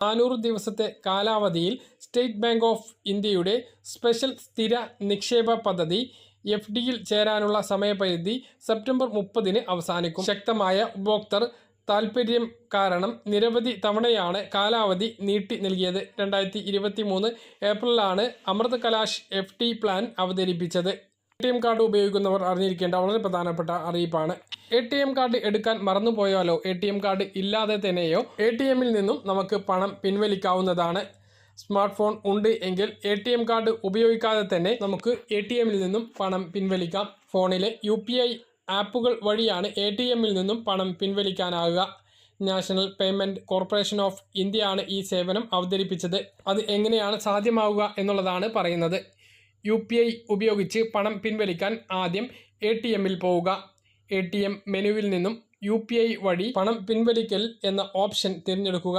നാനൂറ് ദിവസത്തെ കാലാവധിയിൽ State Bank of India special സ്ഥിര നിക്ഷേപ പദ്ധതി എഫ് ഡിയിൽ ചേരാനുള്ള സമയപരിധി സെപ്റ്റംബർ മുപ്പതിന് അവസാനിക്കും. ശക്തമായ ഉപഭോക്തർ താൽപ്പര്യം കാരണം നിരവധി തവണയാണ് കാലാവധി നീട്ടി നൽകിയത്. രണ്ടായിരത്തി ഇരുപത്തി മൂന്ന് ഏപ്രിലാണ് Amrit Kalash F D plan അവതരിപ്പിച്ചത്. എ ടി എം കാർഡ് ഉപയോഗിക്കുന്നവർ അറിഞ്ഞിരിക്കേണ്ട വളരെ പ്രധാനപ്പെട്ട അറിയിപ്പാണ്. എ ടി എം കാർഡ് എടുക്കാൻ മറന്നുപോയാലോ? എ ടി എം കാർഡ് ഇല്ലാതെ തന്നെയോ? എ ടി എമ്മിൽ നിന്നും നമുക്ക് പണം പിൻവലിക്കാവുന്നതാണ്. സ്മാർട്ട് ഫോൺ ഉണ്ട് എങ്കിൽ എ ടി എം കാർഡ് ഉപയോഗിക്കാതെ തന്നെ നമുക്ക് എ ടി എമ്മിൽ നിന്നും പണം പിൻവലിക്കാം. ഫോണിലെ യു പി ഐ ആപ്പുകൾ വഴിയാണ് എ ടി എമ്മിൽ നിന്നും പണം പിൻവലിക്കാനാകുക National Payment Corporation of India ആണ് ഈ സേവനം അവതരിപ്പിച്ചത്. അത് എങ്ങനെയാണ് സാധ്യമാവുക എന്നുള്ളതാണ് പറയുന്നത്. യു ഉപയോഗിച്ച് പണം പിൻവലിക്കാൻ ആദ്യം എ ടി എമ്മിൽ പോവുക. എ ടി എം മെനുവിൽ നിന്നും യു പി ഐ വഴി പണം പിൻവലിക്കൽ എന്ന ഓപ്ഷൻ തിരഞ്ഞെടുക്കുക.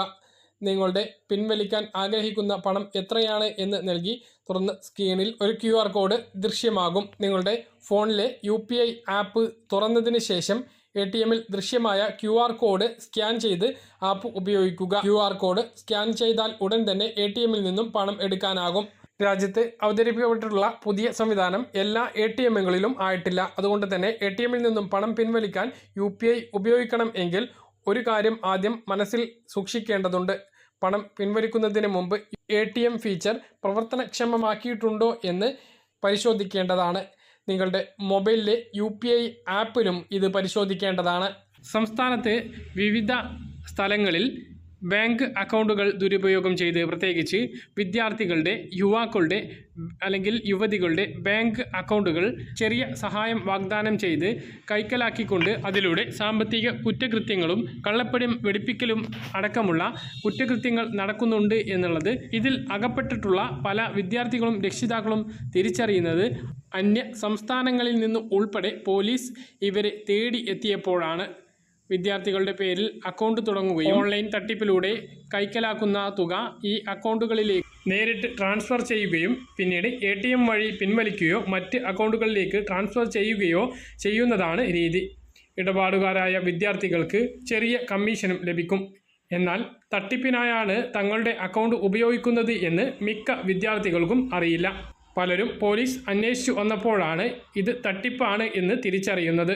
നിങ്ങളുടെ പിൻവലിക്കാൻ ആഗ്രഹിക്കുന്ന പണം എത്രയാണ് എന്ന് നൽകി തുറന്ന് സ്ക്രീനിൽ ഒരു ക്യു ആർ കോഡ് ദൃശ്യമാകും. നിങ്ങളുടെ ഫോണിലെ യു പി ഐ ആപ്പ് തുറന്നതിന് ശേഷം എ ടി എമ്മിൽ ദൃശ്യമായ ക്യു ആർ കോഡ് സ്കാൻ ചെയ്ത് ആപ്പ് ഉപയോഗിക്കുക. ക്യു ആർ കോഡ് സ്കാൻ ചെയ്താൽ ഉടൻ തന്നെ എ ടി എമ്മിൽ നിന്നും പണം എടുക്കാനാകും. രാജ്യത്ത് അവതരിപ്പിക്കപ്പെട്ടിട്ടുള്ള പുതിയ സംവിധാനം എല്ലാ എ ടി എമ്മുകളിലും ആയിട്ടില്ല. അതുകൊണ്ട് തന്നെ എ ടി എമ്മിൽ നിന്നും പണം പിൻവലിക്കാൻ യു പി ഐ ഉപയോഗിക്കണം എങ്കിൽ ഒരു കാര്യം ആദ്യം മനസ്സിൽ സൂക്ഷിക്കേണ്ടതുണ്ട്. പണം പിൻവലിക്കുന്നതിന് മുമ്പ് എ ടി എം ഫീച്ചർ പ്രവർത്തനക്ഷമമാക്കിയിട്ടുണ്ടോ എന്ന് പരിശോധിക്കേണ്ടതാണ്. നിങ്ങളുടെ മൊബൈലിലെ യു പി ഐ ആപ്പിലും ഇത് പരിശോധിക്കേണ്ടതാണ്. സംസ്ഥാനത്ത് വിവിധ സ്ഥലങ്ങളിൽ ബാങ്ക് അക്കൗണ്ടുകൾ ദുരുപയോഗം ചെയ്ത് പ്രത്യേകിച്ച് വിദ്യാർത്ഥികളുടെ യുവാക്കളുടെ അല്ലെങ്കിൽ യുവതികളുടെ ബാങ്ക് അക്കൗണ്ടുകൾ ചെറിയ സഹായം വാഗ്ദാനം ചെയ്ത് കൈക്കലാക്കിക്കൊണ്ട് അതിലൂടെ സാമ്പത്തിക കുറ്റകൃത്യങ്ങളും കള്ളപ്പണം വെടിപ്പിക്കലും അടക്കമുള്ള കുറ്റകൃത്യങ്ങൾ നടക്കുന്നുണ്ട് എന്നുള്ളത് ഇതിൽ അകപ്പെട്ടിട്ടുള്ള പല വിദ്യാർത്ഥികളും രക്ഷിതാക്കളും തിരിച്ചറിയുന്നത് അന്യ സംസ്ഥാനങ്ങളിൽ നിന്ന് ഉൾപ്പെടെ പോലീസ് ഇവരെ തേടി എത്തിയപ്പോഴാണ് വിദ്യാർത്ഥികളുടെ പേരിൽ അക്കൗണ്ട് തുടങ്ങുകയും ഓൺലൈൻ തട്ടിപ്പിലൂടെ കൈക്കലാക്കുന്ന തുക ഈ അക്കൗണ്ടുകളിലേക്ക് നേരിട്ട് ട്രാൻസ്ഫർ ചെയ്യുകയും പിന്നീട് എ ടി എം വഴി പിൻവലിക്കുകയോ മറ്റ് അക്കൗണ്ടുകളിലേക്ക് ട്രാൻസ്ഫർ ചെയ്യുകയോ ചെയ്യുന്നതാണ് രീതി. ഇടപാടുകാരായ വിദ്യാർത്ഥികൾക്ക് ചെറിയ കമ്മീഷനും ലഭിക്കും. എന്നാൽ തട്ടിപ്പിനായാണ് തങ്ങളുടെ അക്കൗണ്ട് ഉപയോഗിക്കുന്നത് എന്ന് മിക്ക വിദ്യാർത്ഥികൾക്കും അറിയില്ല. പലരും പോലീസ് അന്വേഷിച്ചു വന്നപ്പോഴാണ് ഇത് തട്ടിപ്പാണ് എന്ന് തിരിച്ചറിയുന്നത്.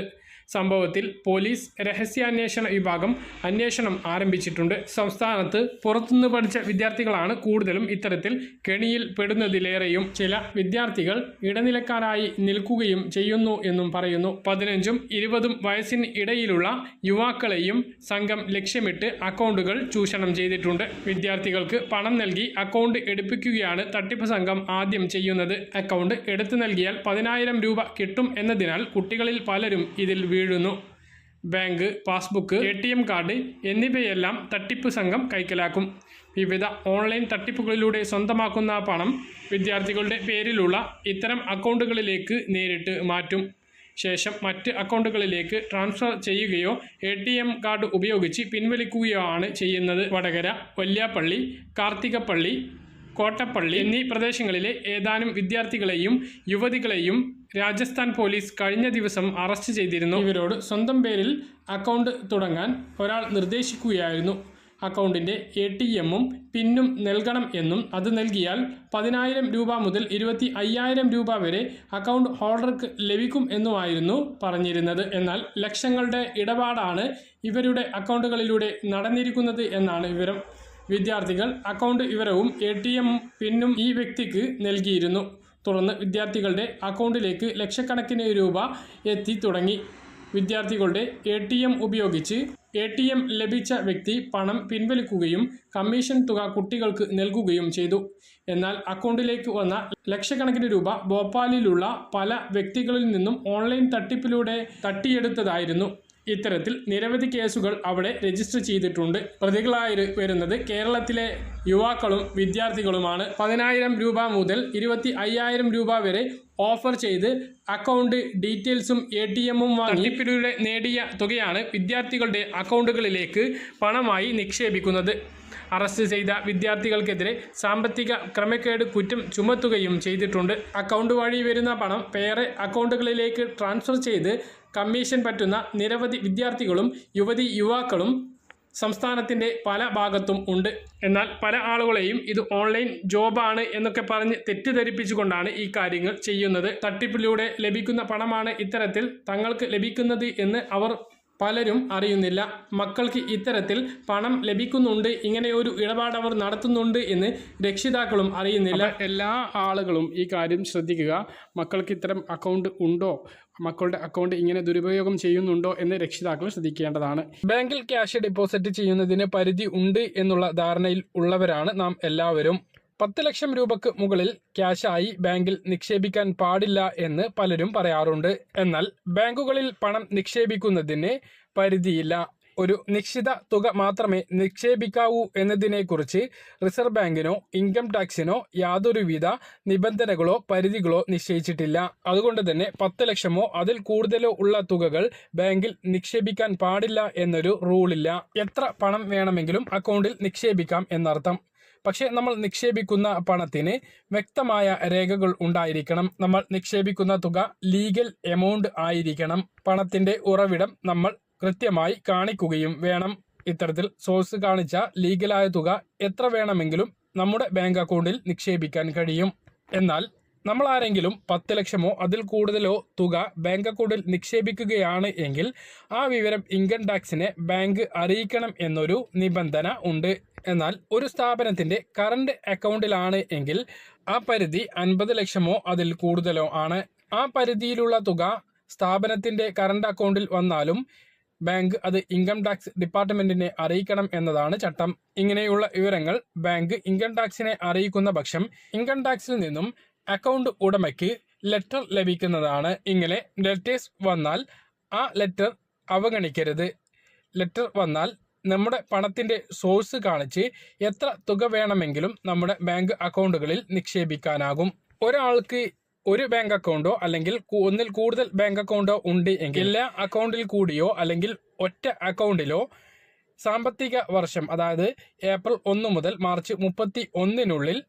സംഭവത്തിൽ പോലീസ് രഹസ്യാന്വേഷണ വിഭാഗം അന്വേഷണം ആരംഭിച്ചിട്ടുണ്ട്. സംസ്ഥാനത്ത് പുറത്തുനിന്ന് പഠിച്ച വിദ്യാർത്ഥികളാണ് കൂടുതലും ഇത്തരത്തിൽ കെണിയിൽ പെടുന്നതിലേറെയും ചില വിദ്യാർത്ഥികൾ ഇടനിലക്കാരായി നിൽക്കുകയും ചെയ്യുന്നു എന്നും പറയുന്നു. പതിനഞ്ചും ഇരുപതും വയസ്സിന് ഇടയിലുള്ള യുവാക്കളെയും സംഘം ലക്ഷ്യമിട്ട് അക്കൗണ്ടുകൾ ചൂഷണം ചെയ്തിട്ടുണ്ട്. വിദ്യാർത്ഥികൾക്ക് പണം നൽകി അക്കൗണ്ട് എടുപ്പിക്കുകയാണ് തട്ടിപ്പ് സംഘം ആദ്യം ചെയ്യുന്നത്. അക്കൗണ്ട് എടുത്തു നൽകിയാൽ പതിനായിരം രൂപ കിട്ടും എന്നതിനാൽ കുട്ടികളിൽ പലരും ഇതിൽ വീഴുന്നു. Bank passbook A T M card എന്നിവയെല്ലാം തട്ടിപ്പ് സംഘം കൈക്കലാക്കും. വിവിധ ഓൺലൈൻ തട്ടിപ്പുകളിലൂടെ സ്വന്തമാക്കുന്ന പണം വിദ്യാർത്ഥികളുടെ പേരിലുള്ള ഇത്തരം അക്കൗണ്ടുകളിലേക്ക് നേരിട്ട് മാറ്റും. ശേഷം മറ്റ് അക്കൗണ്ടുകളിലേക്ക് ട്രാൻസ്ഫർ ചെയ്യുകയോ എ ടി എം കാർഡ് ഉപയോഗിച്ച് പിൻവലിക്കുകയോ ആണ് ചെയ്യുന്നത്. വടകര വല്യാപ്പള്ളി കാർത്തികപ്പള്ളി കോട്ടപ്പള്ളി എന്നീ പ്രദേശങ്ങളിലെ ഏതാനും വിദ്യാർത്ഥികളെയും യുവതികളെയും രാജസ്ഥാൻ പോലീസ് കഴിഞ്ഞ ദിവസം അറസ്റ്റ് ചെയ്തിരുന്നു. ഇവരോട് സ്വന്തം പേരിൽ അക്കൗണ്ട് തുടങ്ങാൻ ഒരാൾ നിർദ്ദേശിക്കുകയായിരുന്നു. അക്കൗണ്ടിന്റെ എ ടി എമ്മും പിന്നും നൽകണം എന്നും അത് നൽകിയാൽ പതിനായിരം രൂപ മുതൽ ഇരുപത്തി അയ്യായിരം രൂപ വരെ അക്കൗണ്ട് ഹോൾഡർക്ക് ലഭിക്കും എന്നുമായിരുന്നു പറഞ്ഞിരുന്നത്. എന്നാൽ ലക്ഷങ്ങളുടെ ഇടപാടാണ് ഇവരുടെ അക്കൗണ്ടുകളിലൂടെ നടന്നിരിക്കുന്നത് എന്നാണ് വിവരം. വിദ്യാർത്ഥികൾ അക്കൗണ്ട് വിവരവും എ ടി എം പിന്നും ഈ വ്യക്തിക്ക് നൽകിയിരുന്നു. തുടർന്ന് വിദ്യാർത്ഥികളുടെ അക്കൗണ്ടിലേക്ക് ലക്ഷക്കണക്കിന് രൂപ എത്തി തുടങ്ങി. വിദ്യാർത്ഥികളുടെ എ ടി എം ഉപയോഗിച്ച് എ ടി എം ലഭിച്ച വ്യക്തി പണം പിൻവലിക്കുകയും കമ്മീഷൻ തുക കുട്ടികൾക്ക് നൽകുകയും ചെയ്തു. എന്നാൽ അക്കൗണ്ടിലേക്ക് വന്ന ലക്ഷക്കണക്കിന് രൂപ ഭോപ്പാലിലുള്ള പല വ്യക്തികളിൽ നിന്നും ഓൺലൈൻ തട്ടിപ്പിലൂടെ തട്ടിയെടുത്തതായിരുന്നു. ഇത്തരത്തിൽ നിരവധി കേസുകൾ അവിടെ രജിസ്റ്റർ ചെയ്തിട്ടുണ്ട്. പ്രതികളായി വരുന്നത് കേരളത്തിലെ യുവാക്കളും വിദ്യാർത്ഥികളുമാണ്. പതിനായിരം രൂപ മുതൽ ഇരുപത്തി അയ്യായിരം രൂപ വരെ ഓഫർ ചെയ്ത് അക്കൗണ്ട് ഡീറ്റെയിൽസും എ ടി എമ്മും വാങ്ങി തട്ടിപ്പിലൂടെ നേടിയ തുകയാണ് വിദ്യാർത്ഥികളുടെ അക്കൗണ്ടുകളിലേക്ക് പണമായി നിക്ഷേപിക്കുന്നത്. അറസ്റ്റ് ചെയ്ത വിദ്യാർത്ഥികൾക്കെതിരെ സാമ്പത്തിക ക്രമക്കേട് കുറ്റം ചുമത്തുകയും ചെയ്തിട്ടുണ്ട്. അക്കൗണ്ട് വഴി വരുന്ന പണം വേറെ അക്കൗണ്ടുകളിലേക്ക് ട്രാൻസ്ഫർ ചെയ്ത് കമ്മീഷൻ പറ്റുന്ന നിരവധി വിദ്യാർത്ഥികളും യുവതി യുവാക്കളും സംസ്ഥാനത്തിന്റെ പല ഭാഗത്തും ഉണ്ട്. എന്നാൽ പല ആളുകളെയും ഇത് ഓൺലൈൻ ജോബാണ് എന്നൊക്കെ പറഞ്ഞ് തെറ്റിദ്ധരിപ്പിച്ചുകൊണ്ടാണ് ഈ കാര്യങ്ങൾ ചെയ്യുന്നത്. തട്ടിപ്പിലൂടെ ലഭിക്കുന്ന പണമാണ് ഇത്തരത്തിൽ തങ്ങൾക്ക് ലഭിക്കുന്നത് എന്ന് അവർ പലരും അറിയുന്നില്ല. മക്കൾക്ക് ഇത്തരത്തിൽ പണം ലഭിക്കുന്നുണ്ട്. ഇങ്ങനെ ഒരു ഇടപാട് അവർ നടത്തുന്നുണ്ട് എന്ന് രക്ഷിതാക്കളും അറിയുന്നില്ല. എല്ലാ ആളുകളും ഈ കാര്യം ശ്രദ്ധിക്കുക. മക്കൾക്ക് ഇത്തരം അക്കൗണ്ട് ഉണ്ടോ? മക്കളുടെ അക്കൗണ്ട് ഇങ്ങനെ ദുരുപയോഗം ചെയ്യുന്നുണ്ടോ എന്ന് രക്ഷിതാക്കൾ ശ്രദ്ധിക്കേണ്ടതാണ്. ബാങ്കിൽ ക്യാഷ് ഡെപ്പോസിറ്റ് ചെയ്യുന്നതിന് പരിധി ഉണ്ട് എന്നുള്ള ധാരണയിൽ ഉള്ളവരാണ് നാം എല്ലാവരും. പത്ത് ലക്ഷം രൂപക്ക് മുകളിൽ ക്യാഷായി ബാങ്കിൽ നിക്ഷേപിക്കാൻ പാടില്ല എന്ന് പലരും പറയാറുണ്ട്. എന്നാൽ ബാങ്കുകളിൽ പണം നിക്ഷേപിക്കുന്നതിന് പരിധിയില്ല. ഒരു നിശ്ചിത തുക മാത്രമേ നിക്ഷേപിക്കാവൂ എന്നതിനെക്കുറിച്ച് റിസർവ് ബാങ്കിനോ ഇൻകം ടാക്സിനോ യാതൊരുവിധ നിബന്ധനകളോ പരിധികളോ നിശ്ചയിച്ചിട്ടില്ല. അതുകൊണ്ട് തന്നെ പത്ത് ലക്ഷമോ അതിൽ കൂടുതലോ ഉള്ള തുകകൾ ബാങ്കിൽ നിക്ഷേപിക്കാൻ പാടില്ല എന്നൊരു റൂളില്ല. എത്ര പണം വേണമെങ്കിലും അക്കൗണ്ടിൽ നിക്ഷേപിക്കാം എന്നർത്ഥം. പക്ഷേ നമ്മൾ നിക്ഷേപിക്കുന്ന പണത്തിന് വ്യക്തമായ രേഖകൾ ഉണ്ടായിരിക്കണം. നമ്മൾ നിക്ഷേപിക്കുന്ന തുക ലീഗൽ എമൗണ്ട് ആയിരിക്കണം. പണത്തിന്റെ ഉറവിടം നമ്മൾ കൃത്യമായി കാണിക്കുകയും വേണം. ഇത്തരത്തിൽ സോഴ്സ് കാണിച്ച ലീഗലായ തുക എത്ര വേണമെങ്കിലും നമ്മുടെ ബാങ്ക് അക്കൗണ്ടിൽ നിക്ഷേപിക്കാൻ കഴിയും. എന്നാൽ നമ്മൾ ആരെങ്കിലും പത്ത് ലക്ഷമോ അതിൽ കൂടുതലോ തുക ബാങ്ക് അക്കൗണ്ടിൽ നിക്ഷേപിക്കുകയാണ് എങ്കിൽ ആ വിവരം ഇൻകം ടാക്സിനെ ബാങ്ക് അറിയിക്കണം എന്നൊരു നിബന്ധന ഉണ്ട്. എന്നാൽ ഒരു സ്ഥാപനത്തിന്റെ കറണ്ട് അക്കൗണ്ടിലാണ് എങ്കിൽ ആ പരിധി അൻപത് ലക്ഷമോ അതിൽ കൂടുതലോ ആണ്. ആ പരിധിയിലുള്ള തുക സ്ഥാപനത്തിന്റെ കറണ്ട് അക്കൗണ്ടിൽ വന്നാലും ബാങ്ക് അത് ഇൻകം ടാക്സ് ഡിപ്പാർട്ട്മെന്റിനെ അറിയിക്കണം എന്നതാണ് ചട്ടം. ഇങ്ങനെയുള്ള വിവരങ്ങൾ ബാങ്ക് ഇൻകം ടാക്സിനെ അറിയിക്കുന്ന പക്ഷം ഇൻകം ടാക്സിൽ നിന്നും അക്കൗണ്ട് ഉടമയ്ക്ക് ലെറ്റർ ലഭിക്കുന്നതാണ്. ഇങ്ങനെ ലെറ്റേഴ്സ് വന്നാൽ ആ ലെറ്റർ അവഗണിക്കരുത്. ലെറ്റർ വന്നാൽ നമ്മുടെ പണത്തിന്റെ സോഴ്സ് കാണിച്ച് എത്ര തുക വേണമെങ്കിലും നമ്മുടെ ബാങ്ക് അക്കൗണ്ടുകളിൽ നിക്ഷേപിക്കാനാകും. ഒരാൾക്ക് ഒരു ബാങ്ക് അക്കൗണ്ടോ അല്ലെങ്കിൽ ഒന്നിൽ കൂടുതൽ ബാങ്ക് അക്കൗണ്ടോ ഉണ്ട് എങ്കിൽ എല്ലാ അക്കൗണ്ടിൽ കൂടിയോ അല്ലെങ്കിൽ ഒറ്റ അക്കൗണ്ടിലോ സാമ്പത്തിക വർഷം അതായത് ഏപ്രിൽ ഒന്ന് മുതൽ മാർച്ച് മുപ്പത്തി ഒന്നിനുള്ളിൽ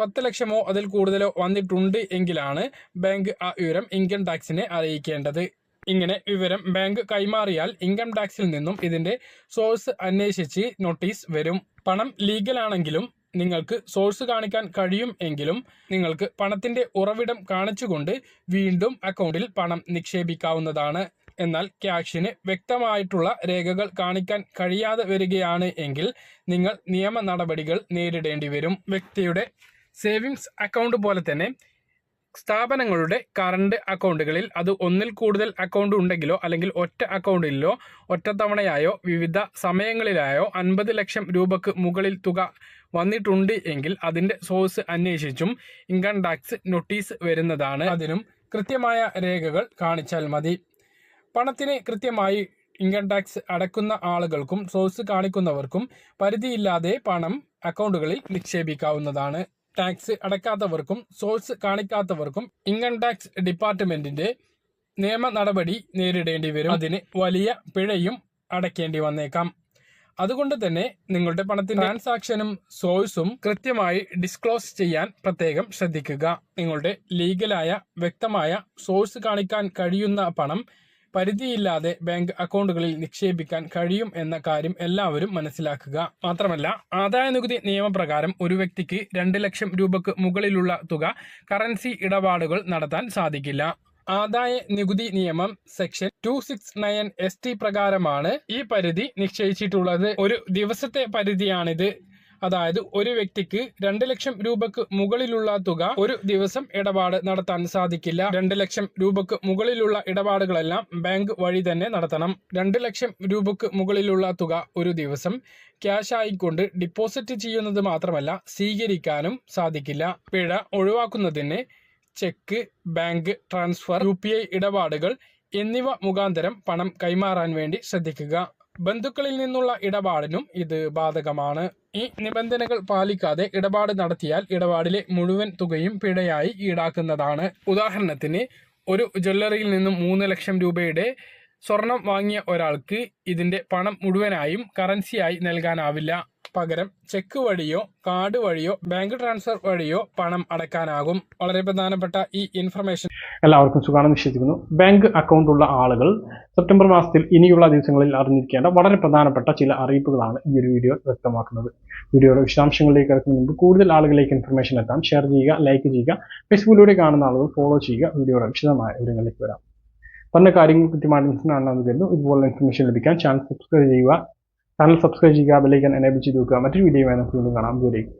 പത്ത് ലക്ഷമോ അതിൽ കൂടുതലോ വന്നിട്ടുണ്ട് എങ്കിലാണ് ബാങ്ക് ആ വിവരം ഇൻകം ടാക്സിനെ അറിയിക്കേണ്ടത്. ഇങ്ങനെ വിവരം ബാങ്ക് കൈമാറിയാൽ ഇൻകം ടാക്സിൽ നിന്നും ഇതിന്റെ സോഴ്സ് അന്വേഷിച്ച് നോട്ടീസ് വരും. പണം ലീഗൽ ആണെങ്കിലും നിങ്ങൾക്ക് സോഴ്സ് കാണിക്കാൻ കഴിയും എങ്കിലും നിങ്ങൾക്ക് പണത്തിന്റെ ഉറവിടം കാണിച്ചുകൊണ്ട് വീണ്ടും അക്കൗണ്ടിൽ പണം നിക്ഷേപിക്കാവുന്നതാണ്. എന്നാൽ ക്യാഷിന് വ്യക്തമായിട്ടുള്ള രേഖകൾ കാണിക്കാൻ കഴിയാതെ വരികയാണ് എങ്കിൽ നിങ്ങൾ നിയമ നടപടികൾ നേരിടേണ്ടി വരും. വ്യക്തിയുടെ സേവിങ്സ് അക്കൗണ്ട് പോലെ തന്നെ സ്ഥാപനങ്ങളുടെ കറണ്ട് അക്കൗണ്ടുകളിൽ അത് ഒന്നിൽ കൂടുതൽ അക്കൗണ്ട് ഉണ്ടെങ്കിലോ അല്ലെങ്കിൽ ഒറ്റ അക്കൗണ്ടിലോ ഒറ്റത്തവണയായോ വിവിധ സമയങ്ങളിലായോ അൻപത് ലക്ഷം രൂപക്ക് മുകളിൽ തുക വന്നിട്ടുണ്ട് എങ്കിൽ അതിന്റെ സോഴ്സ് അന്വേഷിച്ചും ഇൻകം ടാക്സ് നോട്ടീസ് വരുന്നതാണ്. അതിനും കൃത്യമായ രേഖകൾ കാണിച്ചാൽ മതി. പണത്തിന് കൃത്യമായി ഇൻകം ടാക്സ് അടക്കുന്ന ആളുകൾക്കും സോഴ്സ് കാണിക്കുന്നവർക്കും പരിധിയില്ലാതെ പണം അക്കൗണ്ടുകളിൽ നിക്ഷേപിക്കാവുന്നതാണ്. ടാക്സ് അടക്കാത്തവർക്കും സോഴ്സ് കാണിക്കാത്തവർക്കും ഇൻകം ടാക്സ് ഡിപ്പാർട്ട്മെന്റിന്റെ നിയമ നടപടി നേരിടേണ്ടി വരും. അതിന് വലിയ പിഴയും അടയ്ക്കേണ്ടി വന്നേക്കാം. അതുകൊണ്ട് തന്നെ നിങ്ങളുടെ പണത്തിന്റെ ട്രാൻസാക്ഷനും സോഴ്സും കൃത്യമായി ഡിസ്ക്ലോസ് ചെയ്യാൻ പ്രത്യേകം ശ്രദ്ധിക്കുക. നിങ്ങളുടെ ലീഗലായ വ്യക്തമായ സോഴ്സ് കാണിക്കാൻ കഴിയുന്ന പണം പരിധിയില്ലാതെ ബാങ്ക് അക്കൗണ്ടുകളിൽ നിക്ഷേപിക്കാൻ കഴിയും എന്ന കാര്യം എല്ലാവരും മനസ്സിലാക്കുക. മാത്രമല്ല ആദായ നികുതി നിയമപ്രകാരം ഒരു വ്യക്തിക്ക് രണ്ട് ലക്ഷം രൂപക്ക് മുകളിലുള്ള തുക കറൻസി ഇടപാടുകൾ നടത്താൻ സാധിക്കില്ല. ആദായ നികുതി നിയമം section two six nine S T പ്രകാരമാണ് ഈ പരിധി നിശ്ചയിച്ചിട്ടുള്ളത്. ഒരു ദിവസത്തെ പരിധിയാണിത്. അതായത് ഒരു വ്യക്തിക്ക് രണ്ട് ലക്ഷം രൂപക്ക് മുകളിലുള്ള തുക ഒരു ദിവസം ഇടപാട് നടത്താൻ സാധിക്കില്ല. രണ്ട് ലക്ഷം രൂപക്ക് മുകളിലുള്ള ഇടപാടുകളെല്ലാം ബാങ്ക് വഴി തന്നെ നടത്തണം. രണ്ട് ലക്ഷം രൂപക്ക് മുകളിലുള്ള തുക ഒരു ദിവസം ക്യാഷ് ആയിക്കൊണ്ട് ഡിപ്പോസിറ്റ് ചെയ്യുന്നത് മാത്രമല്ല സ്വീകരിക്കാനും സാധിക്കില്ല. പിഴ ഒഴിവാക്കുന്നതിന് ചെക്ക് ബാങ്ക് ട്രാൻസ്ഫർ യു ഇടപാടുകൾ എന്നിവ മുഖാന്തരം പണം കൈമാറാൻ വേണ്ടി ശ്രദ്ധിക്കുക. ബന്ധുക്കളിൽ നിന്നുള്ള ഇടപാടിനും ഇത് ബാധകമാണ്. ഈ നിബന്ധനകൾ പാലിക്കാതെ ഇടപാട് നടത്തിയാൽ ഇടപാടിലെ മുഴുവൻ തുകയും പിഴയായി ഈടാക്കുന്നതാണ്. ഉദാഹരണത്തിന് ഒരു ജ്വല്ലറിയിൽ നിന്നും മൂന്ന് ലക്ഷം രൂപയുടെ സ്വർണം വാങ്ങിയ ഒരാൾക്ക് ഇതിന്റെ പണം മുഴുവനായും കറൻസിയായി നൽകാനാവില്ല. പകരം ചെക്ക് വഴിയോ കാർഡ് വഴിയോ ബാങ്ക് ട്രാൻസ്ഫർ വഴിയോ പണം അടയ്ക്കാനാകും. വളരെ പ്രധാനപ്പെട്ട ഈ ഇൻഫർമേഷൻ എല്ലാവർക്കും സുഖാണെന്ന് വിശ്വസിക്കുന്നു. ബാങ്ക് അക്കൗണ്ട് ഉള്ള ആളുകൾ സെപ്റ്റംബർ മാസത്തിൽ ഇനിയുള്ള ദിവസങ്ങളിൽ അറിഞ്ഞിരിക്കേണ്ട വളരെ പ്രധാനപ്പെട്ട ചില അറിയിപ്പുകളാണ് ഈ ഒരു വീഡിയോ വ്യക്തമാക്കുന്നത്. വീഡിയോയുടെ വിശദാംശങ്ങളിലേക്ക് കിടക്കുന്ന മുമ്പ് കൂടുതൽ ആളുകളിലേക്ക് ഇൻഫർമേഷൻ എത്താൻ ഷെയർ ചെയ്യുക ലൈക്ക് ചെയ്യുക ഫേസ്ബുക്കിലൂടെ കാണുന്ന ആളുകൾ ഫോളോ ചെയ്യുക. വീഡിയോയുടെ വിശദമായ വിവരങ്ങളിലേക്ക് വരാം. പറഞ്ഞ കാര്യങ്ങൾ കൃത്യമായിട്ട് മനസ്സിലാണെന്ന് കരുതുന്നു. ഇതുപോലുള്ള ഇൻഫർമേഷൻ ലഭിക്കാൻ ചാനൽ സബ്സ്ക്രൈബ് ചെയ്യുക. ചാനൽ സബ്സ്ക്രൈബ് ചെയ്യുക ബെല്ലൈക്കൻ എനേബിൾ ചെയ്ത് വെക്കുക മറ്റൊരു വീഡിയോ നമുക്ക് വീണ്ടും കാണാം. ദൂരേക്ക്